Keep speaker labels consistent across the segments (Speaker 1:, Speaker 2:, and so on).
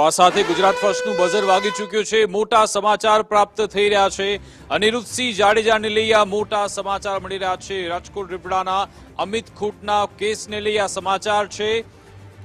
Speaker 1: આ સાથે ગુજરાત ફર્સ્ટનું બઝર વાગી ચૂક્યું છે. મોટા સમાચાર પ્રાપ્ત થઈ રહ્યા છે. અનિરુદ્ધસિંહ જાડેજાને લઈ આ મોટા સમાચાર મળી રહ્યા છે. રાજકોટ રીપડાના અમિત ખૂટના કેસને લઈ આ સમાચાર છે.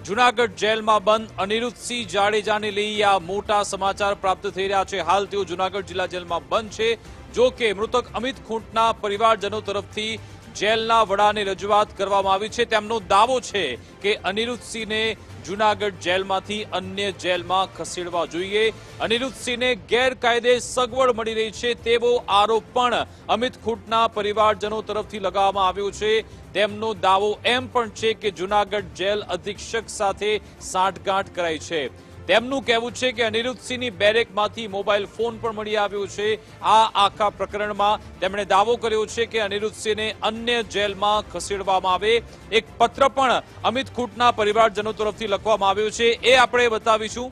Speaker 1: જુનાગઢ જેલમાં બંધ. અનિરુદ્ધસિંહ જાડેજાને લઈ આ મોટા સમાચાર પ્રાપ્ત થઈ રહ્યા છે. હાલ તેઓ જુનાગઢ જિલ્લા જેલમાં બંધ છે. જો કે મૃતક અમિત ખૂંટના પરિવારજનો તરફથી જેલના વડાને રજૂઆત કરવામાં આવી છે. તેમનો દાવો છે કે અનિરુદ્ધસિંહને જુનાગઢ જેલમાંથી અન્ય જેલમાં ખસેડવા જોઈએ. અનિરુદ્ધસિંહને ગેરકાયદે સગવડ મળી રહી છે તેવો આરોપ પણ અમિત ખૂંટના પરિવારજનો તરફથી લગાવવામાં આવ્યો છે. તેમનો દાવો એમ પણ છે કે જુનાગઢ જેલ અધિક્ષક સાથે સાંઠગાંઠ કરાઈ છે. તેમનું કહેવું છે કે અનિરુદ્ધસિંહની બેરેકમાંથી મોબાઈલ ફોન પણ મળી આવ્યો છે. આ આખા પ્રકરણમાં તેમણે દાવો કર્યો છે કે અનિરુદ્ધસિંહને અન્ય જેલમાં ખસેડવામાં આવે. એક પત્ર પણ અમિત ખૂટના પરિવારજનો તરફથી લખવામાં આવ્યો છે. એ આપણે બતાવીશું.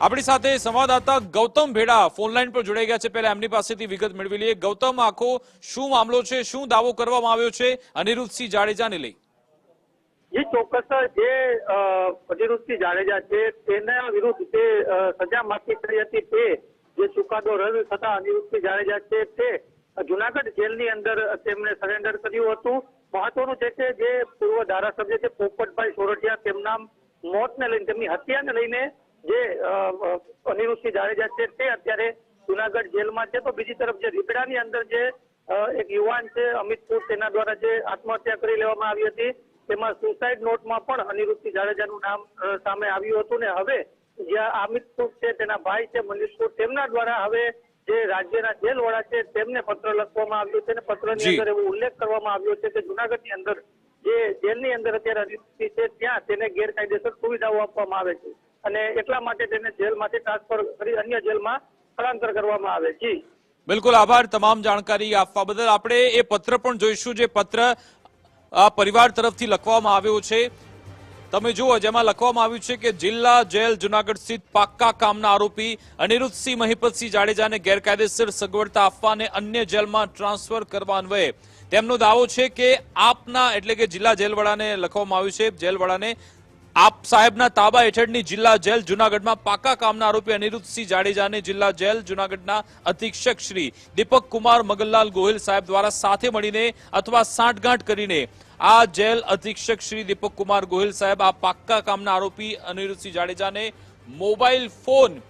Speaker 1: આપણી સાથે સંવાદદાતા ગૌતમ ભેડા ફોનલાઈન પર જોડાઈ ગયા છે. પહેલા એમની પાસેથી વિગત મેળવી લઈએ. ગૌતમ, આખો શું મામલો છે? શું દાવો કરવામાં આવ્યો છે? અનિરુદ્ધસિંહ જાડેજાને લઈ.
Speaker 2: જે ચોક્કસ જે અનિરુદ્ધસિંહ જાડેજા છે, તેના વિરુદ્ધ જે સજા માફી કરી હતી તે, જે ચુકાદો રદ થતા અનિરુદ્ધસિંહ જાડેજા છે તે, જુનાગઢ જેલની અંદર તેમણે સરેન્ડર કર્યું હતું. મહત્વનું છે કે જે પૂર્વ ધારાસભ્ય છે, પોપટભાઈ સોરઠિયા, તેમના મોતને લઈને, તેમની હત્યાને લઈને જે અનિરુદ્ધસિંહ જાડેજા છે તે અત્યારે જુનાગઢ જેલમાં છે. તો બીજી તરફ જે રીપડાની અંદર જે એક યુવાન છે અમિત પુર તેના દ્વારા જે આત્મહત્યા કરી લેવામાં આવી હતી. તેમાં સુસાઇડ નોટમાં પણ અનિરુદ્ધસિંહ જાડેજાનું નામ સામે આવ્યું હતું ને હવે જ્યાં અમિત કુટ છે તેના ભાઈ છે મનીષ કુટ તેમના દ્વારા હવે જે રાજ્યના જેલ વડા છે તેમને પત્ર લખવામાં આવ્યો છે અને પત્રની અંદર એવો ઉલ્લેખ કરવામાં આવ્યો છે કે જુનાગઢની અંદર જે જેલની અંદર અત્યારે અનિરુદ્ધસિંહ છે ત્યાં તેને ગેરકાયદેસર સુવિધાઓ આપવામાં આવે છે અને એટલા માટે તેને જેલમાંથી ટ્રાન્સફર કરી અન્ય જેલમાં સ્થળાંતર કરવામાં આવે છે.
Speaker 1: બિલકુલ આભાર તમામ જાણકારી આપવા બદલ. આપણે એ પત્ર પણ જોઈશું જે પત્ર પરિવાર તરફથી લખવામાં આવ્યો છે. તમે જુઓ, જેમાં લખવામાં આવ્યું છે કે જિલ્લા જેલ જુનાગઢ સ્થિત પાક્કા કામના આરોપી અનિરુદ્ધસિંહ મહિપતસિંહ જાડેજાને ગેરકાયદેસર સગવડતા આપવા અને અન્ય જેલમાં ટ્રાન્સફર કરવા અન્વયે. તેમનો દાવો છે કે આપના, એટલે કે જિલ્લા જેલવાળાને લખવામાં આવ્યું છે જેલવડાને આપ સાહેબના તાબા હેઠળની જિલ્લા જેલ જુનાગઢમાં પાકા કામના આરોપી અનિરુદ્ધસિંહ જાડેજાને જિલ્લા જેલ જુનાગઢના અધિક્ષક શ્રી દીપક કુમાર મગનલાલ ગોહિલ સાહેબ દ્વારા સાથે મળીને અથવા સાંઠગાંઠ કરીને આ જેલ અધિક્ષક શ્રી દીપક કુમાર ગોહિલ સાહેબ, આ પાક્કા કામના આરોપી અનિરુદ્ધસિંહ જાડેજાને મોબાઈલ ફોન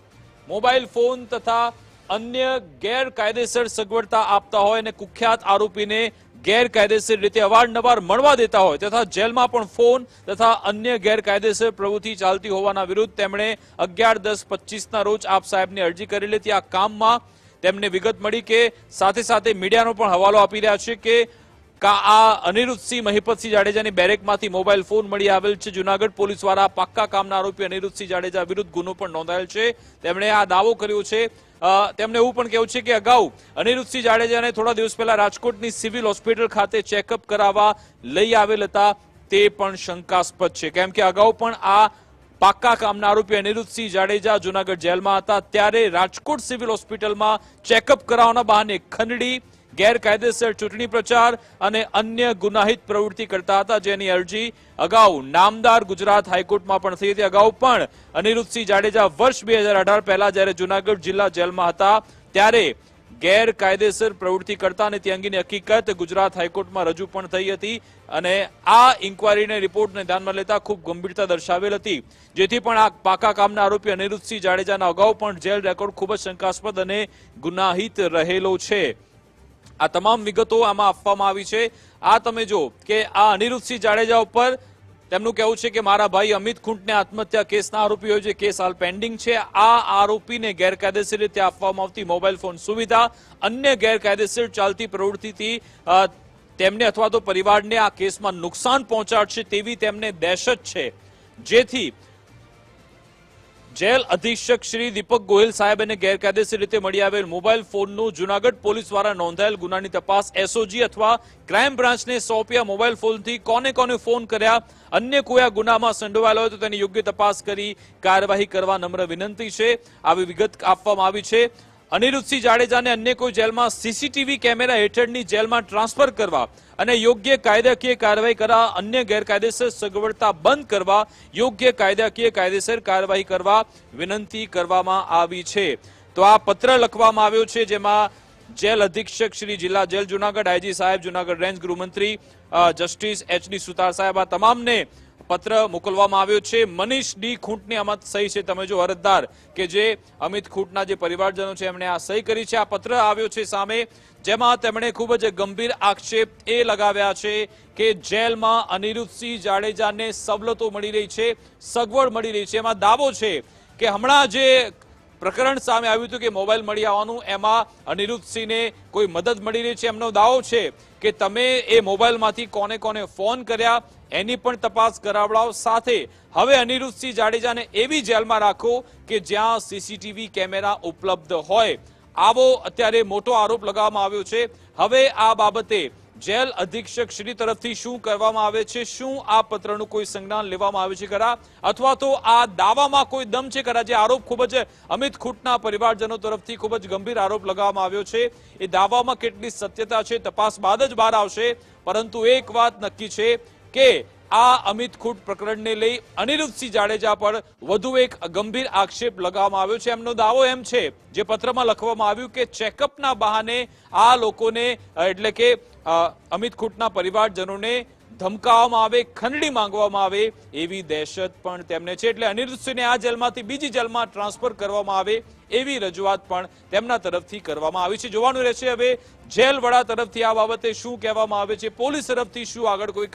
Speaker 1: મોબાઈલ ફોન તથા અન્ય ગેરકાયદેસર સગવડતા આપતા હોય અને કુખ્યાત આરોપીને ગેરકાયદેસર રીતે અવારનવાર મળવા દેતા હોય તથા જેલમાં પણ ફોન તથા અન્ય ગેરકાયદેસર પ્રવૃત્તિ ચાલતી હોવાના વિરુદ્ધ તેમણે અગિયાર, દસ, પચીસના રોજ આપ સાહેબની અરજી કરેલી હતી. આ કામમાં તેમને વિગત મળી કે સાથે સાથે મીડિયાનો પણ હવાલો આપી રહ્યા છે કે કા આ અનિરુદ્ધસિંહ મહિપતસિંહ જાડેજાની બેરેકમાંથી મોબાઈલ ફોન મળી આવેલ છે. જુનાગઢ પોલીસ દ્વારા પાક્કા કામના આરોપી અનિરુદ્ધસિંહ જાડેજા વિરુદ્ધ ગુનો પણ નોંધાયેલ છે. તેમણે આ દાવો કર્યો છે અ, તેમણે એવું પણ કહેવું છે કે અગાઉ અનિરુદ્ધસિંહ જાડેજાને થોડા દિવસ પહેલા રાજકોટની સિવિલ હોસ્પિટલ ખાતે ચેકઅપ કરાવવા લઈ આવેલ હતા તે પણ શંકાસ્પદ છે. કેમ કે અગાઉ પણ આ પાક્કા કામના આરોપી અનિરુદ્ધસિંહ જાડેજા જુનાગઢ જેલમાં હતા. ત્યારે રાજકોટ સિવિલ હોસ્પિટલમાં ચેકઅપ કરાવવાના બહાને ખંડડી ગેરકાયદેસર ચૂંટણી પ્રચાર અને અન્ય ગુનાહિત પ્રવૃત્તિ કરતા હતા જેની અરજી અગાઉ નામદાર ગુજરાત હાઈકોર્ટમાં પણ થઈ હતી. અગાઉ પણ અનિરુદ્ધસિંહ જાડેજા વર્ષ બે હજાર અઢાર પહેલા જ્યારે જુનાગઢ જિલ્લા જેલમાં હતા, ત્યારે ગેરકાયદેસર પ્રવૃત્તિ કરતા અને તે અંગેની હકીકત ગુજરાત હાઈકોર્ટમાં રજૂ પણ થઈ હતી અને આ ઇન્કવાયરીને, રિપોર્ટને ધ્યાનમાં લેતા ખૂબ ગંભીરતા દર્શાવેલ હતી. જેથી પણ આ પાકા કામના આરોપી અનિરુદ્ધસિંહ જાડેજાના અગાઉ પણ જેલ રેકોર્ડ ખૂબ જ શંકાસ્પદ અને ગુનાહિત રહેલો છે. આ તમામ વિગતો આમાં આપવામાં આવી છે. આ તમે જો કે આ અનિરુદ્ધસિંહ જાડેજા ઉપર તેમનું કહેવું છે કે મારા ભાઈ અમિત ખૂંટને આત્મહત્યા કેસના આરોપીઓ જે કેસ હાલ પેન્ડિંગ છે. આ આરોપીને ગેરકાયદેસર રીતે આપવામાં આવતી મોબાઈલ ફોન સુવિધા અન્ય ગેરકાયદેસર ચાલતી પ્રવૃત્તિથી તેમને અથવા તો પરિવારને આ કેસમાં નુકસાન પહોંચાડશે તેવી તેમને દહેશત છે. જેથી જેલ અધિક્ષક શ્રી દીપક ગોહિલ સાહેબને ગેરકાયદેસર રીતે મળી આવેલ મોબાઈલ ફોનનું જુનાગઢ પોલીસ દ્વારા નોંધાયેલ ગુનાની તપાસ એસઓજી અથવા ક્રાઇમ બ્રાન્ચને સોંપ્યા મોબાઈલ ફોનથી કોને કોને ફોન કર્યા, અન્ય આ ગુનામાં સંડોવાયેલો હોય તો તેની યોગ્ય તપાસ કરી કાર્યવાહી કરવા નમ્ર વિનંતી છે. આવી વિગત આપવામાં આવી છે. અનિરુદ્ધસિંહ જાડેજાને અન્ય કોઈ જેલમાં સીસીટીવી કેમેરા હેઠળની જેલમાં ટ્રાન્સફર કરવા અને યોગ્ય કાયદાકીય કાર્યવાહી કરવા, અન્ય ગેરકાયદેસર સગવડતા બંધ કરવા, યોગ્ય કાયદાકીય કાયદેસર કાર્યવાહી કરવા વિનંતી કરવામાં આવી છે. તો આ પત્ર લખવામાં આવ્યો છે, જેમાં જેલ અધિક્ષક શ્રી જિલ્લા જેલ જુનાગઢ, આઈજી સાહેબ જુનાગઢ, રેન્જ ગૃહમંત્રી જસ્ટિસ એચ ડી સુતાર સાહેબ, આ તમામને પત્ર મોકલવામાં આવ્યો છે. મનીષ ડી ખૂંટની આમાં સહી છે. તમે જો અરજદાર કે જે અમિત ખૂંટના જે પરિવારજનો છે, એમણે આ સહી કરી છે. આ પત્ર આવ્યો છે સામે, જેમાં તેમણે ખૂબ જ ગંભીર આક્ષેપ એ લગાવ્યા છે કે જેલમાં અનિરુદ્ધસિંહ જાડેજાને સવલતો મળી રહી છે, સગવડ મળી રહી છે. એમાં દાવો છે કે હમણાં જે પ્રકરણ સામે આવ્યું હતું કે મોબાઈલ મળી આવવાનું, એમાં અનિરુદ્ધસિંહને કોઈ મદદ મળી રહી છે? એમનો દાવો છે કે તમે એ મોબાઈલમાંથી કોને કોને ફોન કર્યા, એની પણ તપાસ કરાવડાવો સાથે. હવે અનિરુદ્ધસિંહ જાડેજાને એવી જેલમાં રાખો કે જ્યાં સીસીટીવી કેમેરા ઉપલબ્ધ હોય. આવો અત્યારે મોટો આરોપ લગાવવામાં આવ્યો છે. હવે આ બાબતે જેલ અધિક્ષક શ્રી તરફથી શું કરવામાં આવે છે? શું આ પત્રનું કોઈ સંજ્ઞાન લેવામાં આવે છે ખરા? અથવા તો આ દાવામાં કોઈ દમ છે ખરા? જે આરોપ ખૂબ જ અમિત ખૂટના પરિવારજનો તરફથી ખૂબ જ ગંભીર આરોપ લગાવવામાં આવ્યો છે. એ દાવામાં કેટલી સત્યતા છે? તપાસ બાદ જ બહાર આવશે. પરંતુ એક વાત નક્કી છે કે આ અમિત ખૂટ પ્રકરણને લઈ અનિરુદ્ધસિંહ જાડેજા પર વધુ એક ગંભીર આક્ષેપ લગાવવામાં આવ્યો છે. એમનો દાવો એમ છે, જે પત્રમાં લખવામાં આવ્યું કે ચેકઅપના બહાને આ લોકોને, એટલે કે અમિત ખૂટના પરિવારજનોને ધમકાવવામાં આવે, ખંડણી માંગવામાં આવે એવી દહેશત પણ તેમને છે. એટલે અનિરુદ્ધસિંહને આ જેલમાંથી બીજી જેલમાં ટ્રાન્સફર કરવામાં આવે એવી રજૂઆત પણ તેમના તરફથી કરવામાં આવી છે. જોવાનું રહેશે હવે જેલ વડા તરફથી આ બાબતે શું કહેવામાં આવે છે, પોલીસ તરફથી શું આગળ કોઈ